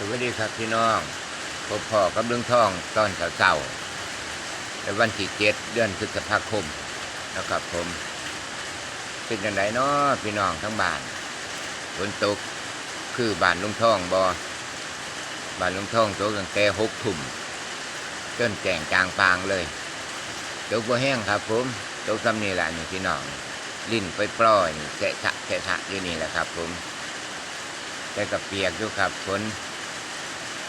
สวัสดีครับพี่น้องพบพ่อกับเรื่องท่องตอนเช้าๆในวันที่เจ็ดเดือนพฤษภาคมนะครับผม เป็นยังไงเนาะพี่น้องทั้งบ้านฝนตกคือบ้านลุงท่องบอบ้านลุงท่องตกตั้งแต่หกทุ่มจนแก่งจางปางเลยตกบ่แห้งครับผมตกซ้ำนี่แหละนี่พี่น้องลิ้นไปปล่อยแฉะฉะแฉะฉะอยู่นี่แหละครับ ผมแต่ก็เปียกอยู่ครับฝน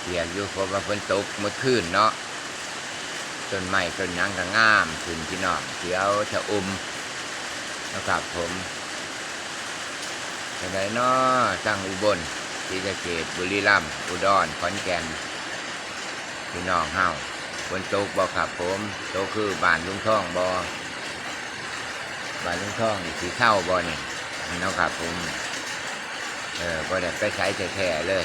ปียกอยู่เพราะว่าฝนตกเมื่อคืนเนาะต้นไม้ต้นหยังก็งามขึ้นพี่น้องเขียวชะอุ่มนะครับผมยังไงเนาะสร้งอุบลศรีสะเกษบุรีรัมย์อุดรขอนแก่นพี่น้องเฮาฝนตกบ่ครับผมโตคือบ้านลุงท่องบ่บ้านลุงท่องสีเท่าบ่นี่เนาะครับผมเออพอได้ไปใช้แท้ๆเลย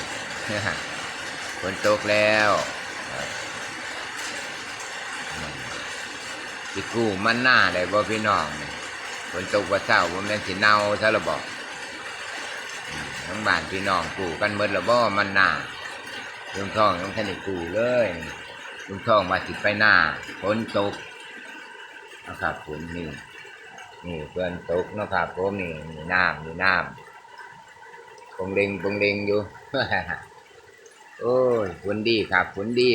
ฝนตกแล้วครับอืมสิกู้มันหน้าได้บ่พี่น้องฝนตกว่าเช้าบ่แม่นสิเน่าซะละบอืมทั้งบ้านพี่น้องกู้กันหมดละบ่มันหน้าลุงทองยังทันได้กู้เลยลุงทองมาสิไปหน้าฝนตกนะครับผมนี่นี่เพื่อนตกนะครับผมนี่นี่น้ำนี่น้ำปงเล็งปงเล็งอยู่ โอ้ยฝนดีครับฝนดี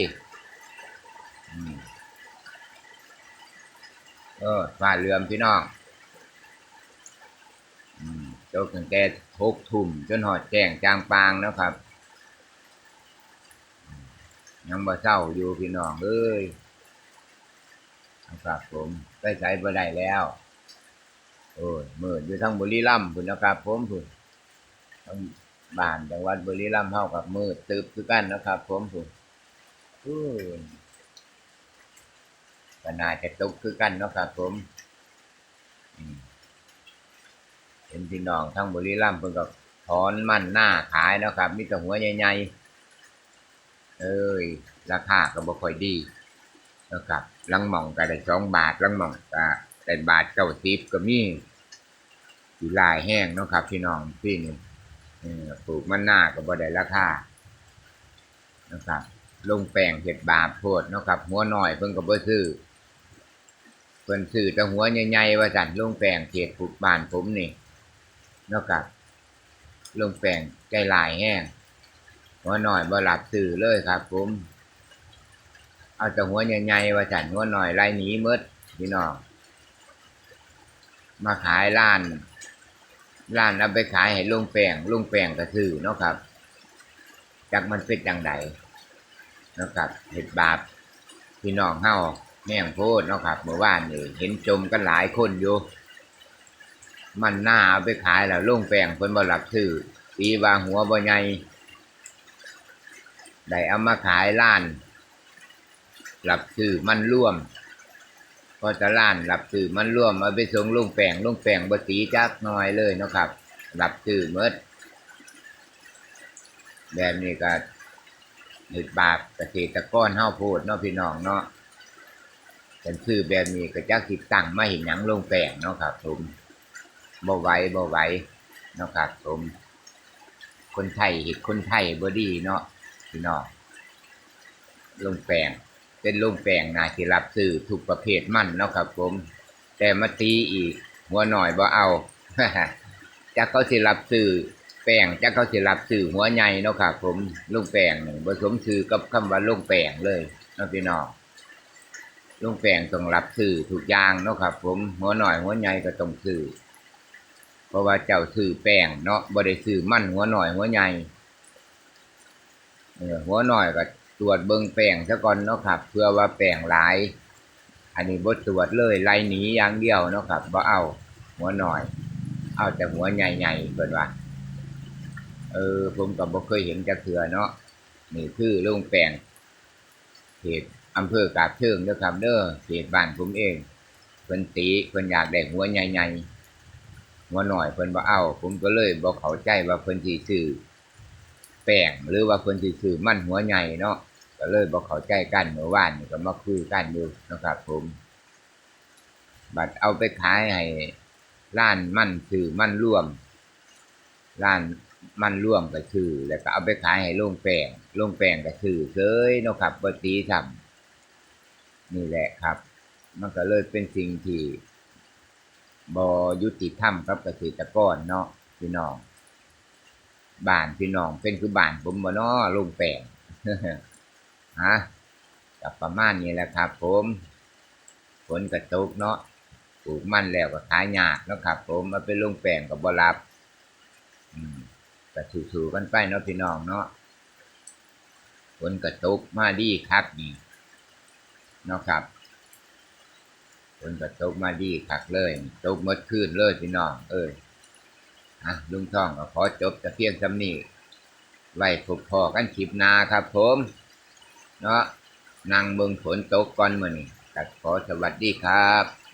เออฟ้าเรือมพี่น้องอืมตกตั้งแต่ทกทุ่มจนหอดแจ้งจางปางแล้วครับ ยังบ่เศร้าอยู่พี่น้องเอ้ยนะครับผมไปใส่บ่ได้แล้ว โอ้ยมืดอยู่ทั้งบุรีรัมย์พุ่นนะครับผมพุ่น บ้านจังหวัดบุรีรัมย์เท่ากับมืดตึบคือกันนะครับผมผมอู้ยก็น่าจะตกคือกันนะครับผมเห็นพี่น้องทั้งบุรีรัมย์เพิ่นก็ถอนมันหน้าขายนะครับมีแต่หัวใหญ่ๆเอ้ย ราคาก็บ่ค่อยดีนะครับลังหม่องก็ได้สองบาทลังหม่องก็ได้บาทเก้าสิบก็มีสีลายแห้งนะครับพี่น้องพี่นี่ ปลูกมันหน้าก็บ่ได้ราคานะครับ ลงแป้งเห็ดบาปโพดนะครับ หัวหน่อยเพิ่นก็บ่ซื้อเพิ่นซื้อแต่หัวใหญ่ๆว่าสั่นลงแป้งเขตปลูกบ้านผมนี่นะครับลงแป้งใจลายแห้งหัวหน่อยบ่หลับซื้อเลยครับ ผม เอาแต่หัวใหญ่ๆว่าสั่นหัวหน่อยไล่หนีหมดพี่น้องมาขายร้าน ร้านเอาไปขายให้ลุงแปงลุงแปงก็ซื้อเนาะครับ จากมันเป็นจังไดเนาะครับเห็ดบาปพี่น้องเฮาแม่งโพดเนาะครับเมื่อวานนี่เห็นจมกันหลายคนอยู่มันหน้าเอาไปขายแล้วลุงแปงเพิ่นบ่รับซื้อตีว่าหัวบ่ใหญ่ได้เอามาขายร้านรับซื้อมันร่วม พอจะล้านรับซื้อมันร่วมเอาไปส่งลุงแปงลุงแปงบตีจักหน้อยเลยเนาะครับรับซื้อเมดแบบนี้ก็หนึดบาปเกษตรกรเฮาโพดเนาะพี่น้องเนาะกันซื้อแบบนี้ก็จักสิตั้งมาเห็นหยังลุงแปงเนาะครับผมบ่ไหวบ่ไหวเนาะครับผม คนไทยเห็ดคนไทยบ่ดีเนาะพี่น้องลุงแปง เป็นลุงแปลงนาที่รับซื้อทุกประเภทมันเนาะครับผม แต่มาตีอีก หัวหน่อยบ่เอาจะเขาสิรับซื้อแป้งจะเขาสิรับซื้อหัวใหญ่เนาะครับผมลุงแปลงนี่ผสมซื้อกับคำว่าลุงแปลงเลยเนาะพี่น้องลุงแปลงต้องรับซื้อทุกอย่างเนาะครับ ผมหัวหน่อยหัวใหญ่ก็ต้องซื้อเพราะว่าเจ้าซื้อแป้งเนาะบ่ได้ซื้อมันหัวหน่อยหัวใหญ่หัวหน่อยก็ ตรวจเบิ่งแป้งซะก่อนเนาะครับ เพื่อว่าแป้งหลาย อันนี้บ่ตรวจเลยไล่หนีอย่างเดียวเนาะครับบ่เอาหัวหน่อย เอาแต่หัวใหญ่ๆเพิ่นว่าเออผมก็บ่เคยเห็นจักเทื่อเนาะนี่คือโรงแป้งเขตอำเภอกาบเชิงเด้อครับ เด้อเขตบ้านผมเองเพิ่นตีเพิ่นอยากได้หัวใหญ่ๆหัวหน่อยเพิ่นบ่เอา ผมก็เลยบ่เข้าใจว่าเพิ่นสิซื้อ แป้งหรือว่าคนที่ซื้อมั่นหัวใหญ่เนาะก็เลยบอกเขาใจกันเมื่อวานก็มาคุยกันอยู่นะครับผม บัดเอาไปขายให้ร้านมั่นซื้อมั่นร่วมร้านมันร่วมก็ซื้อแล้วก็เอาไปขายให้โรงแป้งโรงแป้งก็ซื้อเฉยเนาะครับบ่ตีทำนี่แหละครับ มันก็เลยเป็นสิ่งที่บ่ยุติธรรมกับเกษตรกรเนาะพี่น้อง บ้านพี่น้องเป็นคือบ้านผมบ่นาะโรงแปงฮะกับประมาณนี้แหละครับ ผมฝนกระตกเนาะปลูกมันแล้วก็ขายยากเนาะครับ ผมมาไปลงแปงก็บ่รับอืมก็สู้ๆกันไปเนาะพี่น้องเนาะฝนกระตกมาดีคักนี่เนาะครับฝนกระตกมาดีคักเลยตกหมดคืนเลยพี่น้อง เอ้ย อะลุงท่องก็ขอจบแต่เพียงสำนี้ไว้พบพอกันคลิปนาครับผมเนาะนั่งเบิ่งฝนตกก่อนมื่อนี้ขอสวัสดีครับ